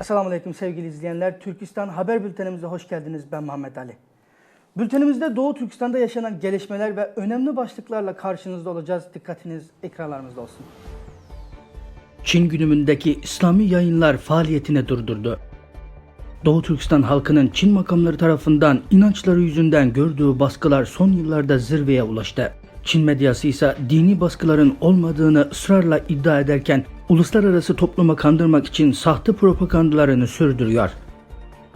Esselamu Aleyküm sevgili izleyenler. Türkistan Haber Bültenimize hoş geldiniz. Ben Muhammed Ali. Bültenimizde Doğu Türkistan'da yaşanan gelişmeler ve önemli başlıklarla karşınızda olacağız. Dikkatiniz ekranlarımızda olsun. Çin günümündeki İslami yayınlar faaliyetini durdurdu. Doğu Türkistan halkının Çin makamları tarafından inançları yüzünden gördüğü baskılar son yıllarda zirveye ulaştı. Çin medyası ise dini baskıların olmadığını ısrarla iddia ederken uluslararası topluma kandırmak için sahte propagandalarını sürdürüyor.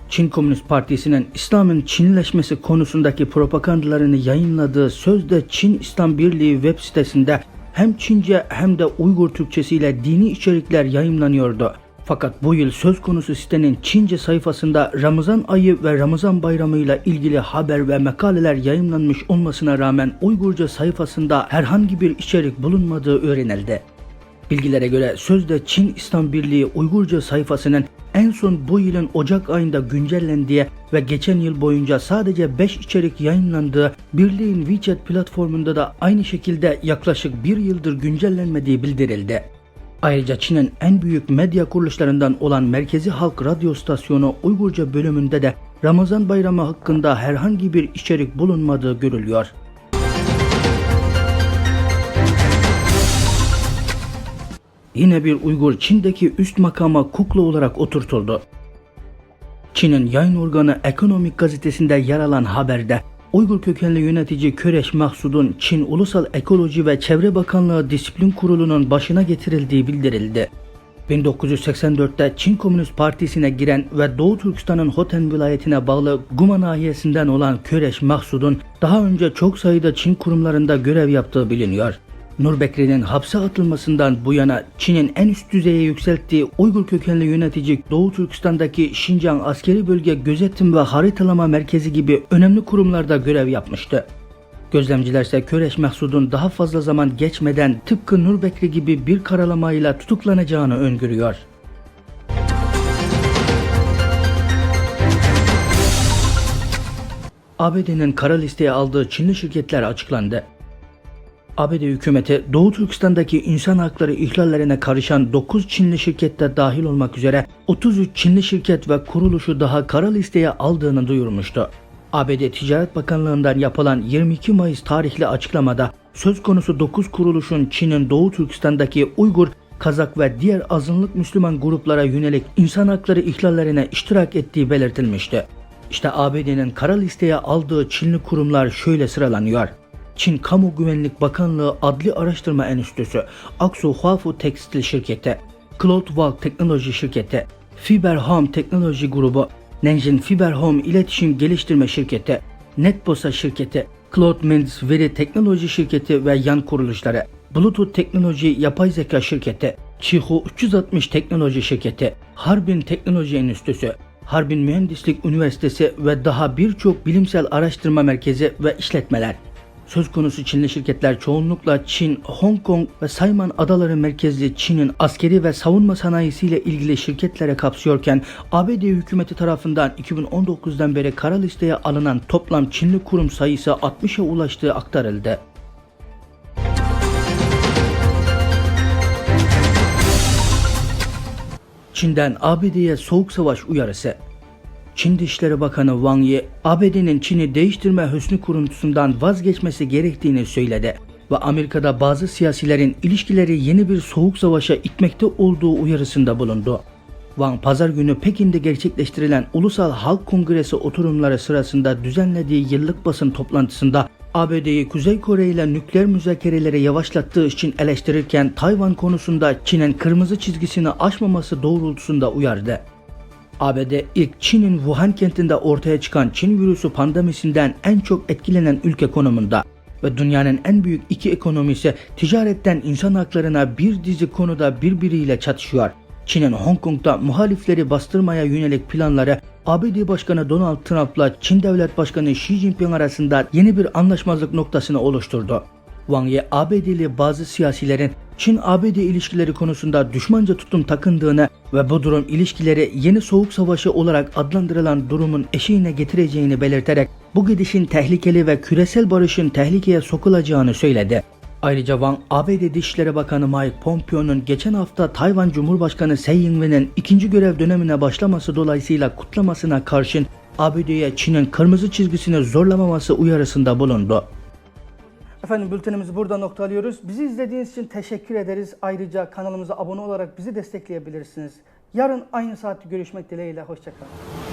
Çin Komünist Partisi'nin İslam'ın Çinleşmesi konusundaki propagandalarını yayınladığı sözde Çin İslam Birliği web sitesinde hem Çince hem de Uygur Türkçesiyle dini içerikler yayınlanıyordu. Fakat bu yıl söz konusu sitenin Çince sayfasında Ramazan ayı ve Ramazan bayramı ile ilgili haber ve makaleler yayınlanmış olmasına rağmen Uygurca sayfasında herhangi bir içerik bulunmadığı öğrenildi. Bilgilere göre sözde Çin İslam Birliği Uygurca sayfasının en son bu yılın Ocak ayında güncellendiği ve geçen yıl boyunca sadece 5 içerik yayınlandığı birliğin WeChat platformunda da aynı şekilde yaklaşık bir yıldır güncellenmediği bildirildi. Ayrıca Çin'in en büyük medya kuruluşlarından olan Merkezi Halk Radyo Stasyonu Uygurca bölümünde de Ramazan bayramı hakkında herhangi bir içerik bulunmadığı görülüyor. Yine bir Uygur Çin'deki üst makama kukla olarak oturtuldu. Çin'in yayın organı Ekonomik gazetesinde yer alan haberde Uygur kökenli yönetici Köreş Mahsud'un Çin Ulusal Ekoloji ve Çevre Bakanlığı Disiplin Kurulu'nun başına getirildiği bildirildi. 1984'te Çin Komünist Partisi'ne giren ve Doğu Türkistan'ın Hoten vilayetine bağlı Guma nahiyesinden olan Köreş Mahsud'un daha önce çok sayıda Çin kurumlarında görev yaptığı biliniyor. Nur Bekri'nin hapse atılmasından bu yana Çin'in en üst düzeye yükselttiği Uygur kökenli yönetici Doğu Türkistan'daki Şincan Askeri Bölge Gözetim ve Haritalama Merkezi gibi önemli kurumlarda görev yapmıştı. Gözlemciler ise Köreş Mahsud'un daha fazla zaman geçmeden tıpkı Nur Bekri gibi bir karalamayla tutuklanacağını öngörüyor. ABD'nin kara listeye aldığı Çinli şirketler açıklandı. ABD hükümeti Doğu Türkistan'daki insan hakları ihlallerine karışan 9 Çinli şirkette dahil olmak üzere 33 Çinli şirket ve kuruluşu daha kara listeye aldığını duyurmuştu. ABD Ticaret Bakanlığı'ndan yapılan 22 Mayıs tarihli açıklamada söz konusu 9 kuruluşun Çin'in Doğu Türkistan'daki Uygur, Kazak ve diğer azınlık Müslüman gruplara yönelik insan hakları ihlallerine iştirak ettiği belirtilmişti. İşte ABD'nin kara listeye aldığı Çinli kurumlar şöyle sıralanıyor. Çin Kamu Güvenlik Bakanlığı Adli Araştırma Enstitüsü, Aksu Huafu Tekstil Şirketi, Cloudwalk Teknoloji Şirketi, Fiberhome Teknoloji Grubu, Nanjing Fiberhome İletişim Geliştirme Şirketi, Netbosa Şirketi, CloudMinds Veri Teknoloji Şirketi ve yan kuruluşları, Bluetooth Teknoloji Yapay Zeka Şirketi, Çihu 360 Teknoloji Şirketi, Harbin Teknoloji Enstitüsü, Harbin Mühendislik Üniversitesi ve daha birçok bilimsel araştırma merkezi ve işletmeler. Söz konusu Çinli şirketler çoğunlukla Çin, Hong Kong ve Sayman Adaları merkezli Çin'in askeri ve savunma sanayisiyle ilgili şirketlere kapsıyorken ABD hükümeti tarafından 2019'dan beri kara listeye alınan toplam Çinli kurum sayısı 60'a ulaştığı aktarıldı. Çin'den ABD'ye soğuk savaş uyarısı. Çin Dışişleri Bakanı Wang Yi, ABD'nin Çin'i değiştirme hüsnü kuruntusundan vazgeçmesi gerektiğini söyledi ve Amerika'da bazı siyasilerin ilişkileri yeni bir soğuk savaşa itmekte olduğu uyarısında bulundu. Wang pazar günü Pekin'de gerçekleştirilen Ulusal Halk Kongresi oturumları sırasında düzenlediği yıllık basın toplantısında ABD'yi Kuzey Kore ile nükleer müzakereleri yavaşlattığı için eleştirirken Tayvan konusunda Çin'in kırmızı çizgisini aşmaması doğrultusunda uyardı. ABD ilk Çin'in Wuhan kentinde ortaya çıkan Çin virüsü pandemisinden en çok etkilenen ülke konumunda ve dünyanın en büyük iki ekonomisi ticaretten insan haklarına bir dizi konuda birbiriyle çatışıyor. Çin'in Hong Kong'da muhalifleri bastırmaya yönelik planları ABD Başkanı Donald Trump'la Çin Devlet Başkanı Xi Jinping arasında yeni bir anlaşmazlık noktasını oluşturdu. Wang Yi ABD'li bazı siyasilerin Çin-ABD ilişkileri konusunda düşmanca tutum takındığını ve bu durum ilişkileri yeni soğuk savaşı olarak adlandırılan durumun eşiğine getireceğini belirterek bu gidişin tehlikeli ve küresel barışın tehlikeye sokulacağını söyledi. Ayrıca Van ABD Dışişleri Bakanı Mike Pompeo'nun geçen hafta Tayvan Cumhurbaşkanı Tsai Ing-wen'in ikinci görev dönemine başlaması dolayısıyla kutlamasına karşın ABD'ye Çin'in kırmızı çizgisini zorlamaması uyarısında bulundu. Efendim bültenimizi burada noktalıyoruz. Bizi izlediğiniz için teşekkür ederiz. Ayrıca kanalımıza abone olarak bizi destekleyebilirsiniz. Yarın aynı saatte görüşmek dileğiyle. Hoşçakalın.